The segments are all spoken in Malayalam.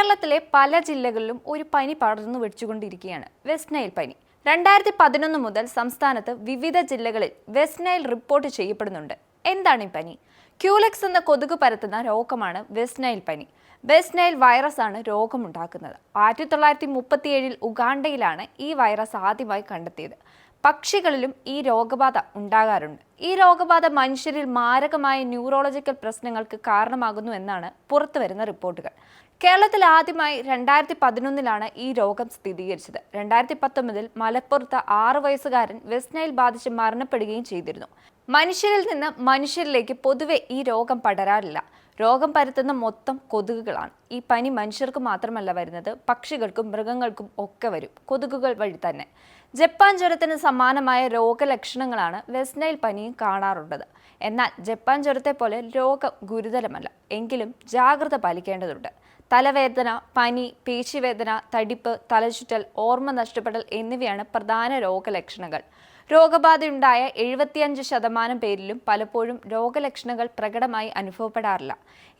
കേരളത്തിലെ പല ജില്ലകളിലും ഒരു പനി പടർന്നു വെച്ചുകൊണ്ടിരിക്കുകയാണ് വെസ്റ്റ് നൈൽ പനി. രണ്ടായിരത്തി പതിനൊന്ന് മുതൽ സംസ്ഥാനത്ത് വിവിധ ജില്ലകളിൽ വെസ്റ്റ് നൈൽ റിപ്പോർട്ട് ചെയ്യപ്പെടുന്നുണ്ട്. എന്താണ് ഈ പനി? ക്യൂലെക്സ് എന്ന കൊതുക് പരത്തുന്ന രോഗമാണ് വെസ്റ്റ് നൈൽ പനി. വെസ്റ്റ് നൈൽ വൈറസ് ആണ് രോഗമുണ്ടാക്കുന്നത്. ആയിരത്തി തൊള്ളായിരത്തി മുപ്പത്തിയേഴിൽ ഉഗാണ്ടയിലാണ് ഈ വൈറസ് ആദ്യമായി കണ്ടെത്തിയത്. പക്ഷികളിലും ഈ രോഗബാധ ഉണ്ടാകാറുണ്ട്. ഈ രോഗബാധ മനുഷ്യരിൽ മാരകമായ ന്യൂറോളജിക്കൽ പ്രശ്നങ്ങൾക്ക് കാരണമാകുന്നു എന്നാണ് പുറത്തുവരുന്ന റിപ്പോർട്ടുകൾ. കേരളത്തിൽ ആദ്യമായി രണ്ടായിരത്തി പതിനൊന്നിലാണ് ഈ രോഗം സ്ഥിരീകരിച്ചത്. രണ്ടായിരത്തി പത്തൊമ്പതിൽ മലപ്പുറത്ത് ആറ് വയസ്സുകാരൻ വെസ്റ്റ് നൈൽ ബാധിച്ച് മരണപ്പെടുകയും ചെയ്തിരുന്നു. മനുഷ്യരിൽ നിന്ന് മനുഷ്യരിലേക്ക് പൊതുവെ ഈ രോഗം പടരാറില്ല. രോഗം പരത്തുന്ന മൊത്തം കൊതുകുകളാണ്. ഈ പനി മനുഷ്യർക്ക് മാത്രമല്ല വരുന്നത് പക്ഷികൾക്കും മൃഗങ്ങൾക്കും ഒക്കെ വരും. കൊതുകുകൾ വഴി തന്നെ. ജപ്പാൻ ജ്വരത്തിന് സമാനമായ രോഗലക്ഷണങ്ങളാണ് വെസ്റ്റ് നൈൽ പനിയും കാണാറുള്ളത്. എന്നാൽ ജപ്പാൻ ജ്വരത്തെ പോലെ രോഗം ഗുരുതരമല്ല. എങ്കിലും ജാഗ്രത പാലിക്കേണ്ടതുണ്ട്. തലവേദന പനി പേശിവേദന തടിപ്പ് തലചുറ്റൽ ഓർമ്മ നഷ്ടപ്പെടൽ എന്നിവയാണ് പ്രധാന രോഗലക്ഷണങ്ങൾ. രോഗബാധയുണ്ടായ എഴുപത്തിയഞ്ച് ശതമാനം പേരിലും പലപ്പോഴും രോഗലക്ഷണങ്ങൾ പ്രകടമായി അനുഭവപ്പെടാറില്ല.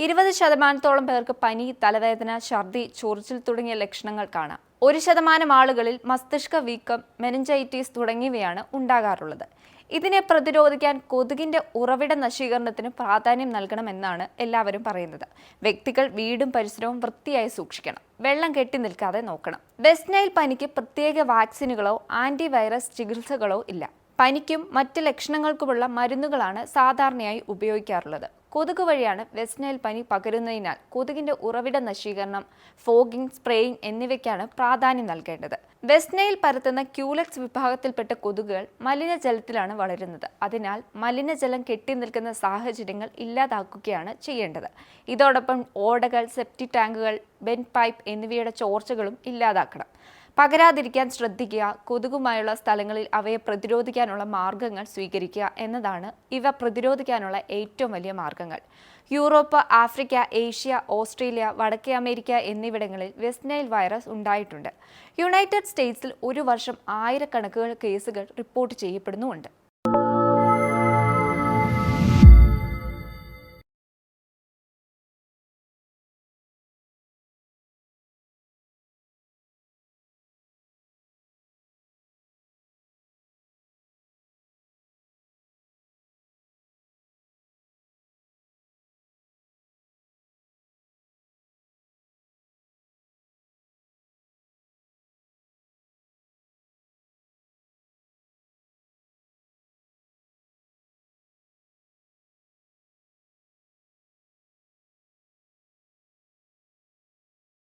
ഇരുപത് ശതമാനത്തോളം പേർക്ക് പനി തലവേദന ഛർദി ചൊറിച്ചിൽ തുടങ്ങിയ ലക്ഷണങ്ങൾ കാണാം. ഒരു ശതമാനം ആളുകളിൽ മസ്തിഷ്ക വീക്കം മെനിഞ്ചൈറ്റീസ് തുടങ്ങിയവയാണ് ഉണ്ടാകാറുള്ളത്. ഇതിനെ പ്രതിരോധിക്കാൻ കൊതുകിന്റെ ഉറവിട നശീകരണത്തിന് പ്രാധാന്യം നൽകണമെന്നാണ് എല്ലാവരും പറയുന്നത്. വ്യക്തികൾ വീടും പരിസരവും വൃത്തിയായി സൂക്ഷിക്കണം. വെള്ളം കെട്ടി നിൽക്കാതെ നോക്കണം. വെസ്റ്റ് നൈൽ പനിക്ക് പ്രത്യേക വാക്സിനുകളോ ആന്റിവൈറസ് ചികിത്സകളോ ഇല്ല. പനിക്കും മറ്റ് ലക്ഷണങ്ങൾക്കുമുള്ള മരുന്നുകളാണ് സാധാരണയായി ഉപയോഗിക്കാറുള്ളത്. കൊതുക് വഴിയാണ് വെസ്റ്റ് നൈൽ പനി പകരുന്നതിനാൽ കൊതുകിന്റെ ഉറവിട നശീകരണം ഫോഗിംഗ് സ്പ്രേയിങ് എന്നിവയ്ക്കാണ് പ്രാധാന്യം നൽകേണ്ടത്. വെസ്റ്റ് നൈൽ പരത്തുന്ന ക്യൂലക്സ് വിഭാഗത്തിൽപ്പെട്ട കൊതുകുകൾ മലിനജലത്തിലാണ് വളരുന്നത്. അതിനാൽ മലിനജലം കെട്ടി നിൽക്കുന്ന സാഹചര്യങ്ങൾ ഇല്ലാതാക്കുകയാണ് ചെയ്യേണ്ടത്. ഇതോടൊപ്പം ഓടകൾ സെപ്റ്റി ടാങ്കുകൾ ബെൻ പൈപ്പ് എന്നിവയുടെ ചോർച്ചകളും ഇല്ലാതാക്കണം. പകരാതിരിക്കാൻ ശ്രദ്ധിക്കുക കൊതുകുമായുള്ള സ്ഥലങ്ങളിൽ അവയെ പ്രതിരോധിക്കാനുള്ള മാർഗങ്ങൾ സ്വീകരിക്കുക എന്നതാണ് ഇവ പ്രതിരോധിക്കാനുള്ള ഏറ്റവും വലിയ മാർഗങ്ങൾ. യൂറോപ്പ് ആഫ്രിക്ക ഏഷ്യ ഓസ്ട്രേലിയ വടക്കേ അമേരിക്ക എന്നിവിടങ്ങളിൽ വെസ്റ്റ് നൈൽ വൈറസ് ഉണ്ടായിട്ടുണ്ട്. യുണൈറ്റഡ് സ്റ്റേറ്റ്സിൽ ഒരു വർഷം ആയിരക്കണക്കുകൾ കേസുകൾ റിപ്പോർട്ട് ചെയ്യപ്പെടുന്നുമുണ്ട്.